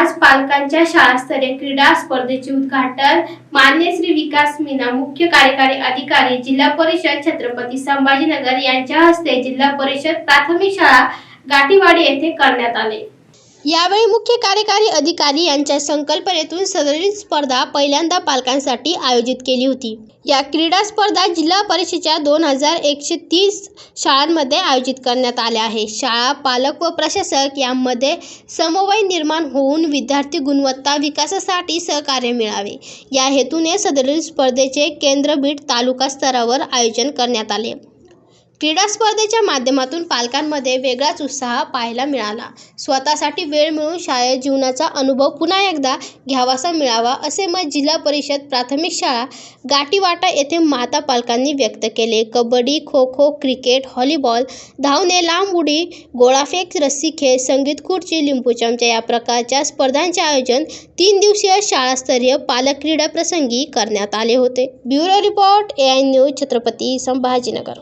आज पालकांच्या शाळास्तरीय क्रीडा स्पर्धेचे उद्घाटन मान्य श्री विकास मीना मुख्य कार्यकारी अधिकारी जिल्हा परिषद छत्रपती संभाजीनगर यांच्या हस्ते जिल्हा परिषद प्राथमिक शाळा गाठीवाडी येथे करण्यात आले. यावेळी मुख्य कार्यकारी अधिकारी यांच्या संकल्पनेतून सदरील स्पर्धा पहिल्यांदा पालकांसाठी आयोजित केली होती. या क्रीडा स्पर्धा जिल्हा परिषदेच्या दोन हजार एकशे तीस शाळांमध्ये आयोजित करण्यात आल्या आहे शाळा पालक व प्रशासक यांमध्ये समन्वय निर्माण होऊन विद्यार्थी गुणवत्ता विकासासाठी सहकार्य मिळावे. या हेतूने सदरील स्पर्धेचे केंद्रबीट तालुका स्तरावर आयोजन करण्यात आले. क्रीडा स्पर्धेच्या माध्यमातून पालकांमध्ये वेगळाच उत्साह पाहायला मिळाला. स्वतःसाठी वेळ मिळून शाळेत जीवनाचा अनुभव पुन्हा एकदा घ्यावासा मिळावा असे मत जिल्हा परिषद प्राथमिक शाळा गाटीवाटा येथे माता पालकांनी व्यक्त केले. कबड्डी खो खो क्रिकेट व्हॉलीबॉल धावणे लांब उडी गोळाफेक रस्सी खेळ संगीत खुर्ची लिंबू चमचा या प्रकारच्या स्पर्धांचे आयोजन तीन दिवसीय शाळास्तरीय पालक क्रीडा प्रसंगी करण्यात आले होते. Bureau report A I news Chhatrapati Sambhajinagar.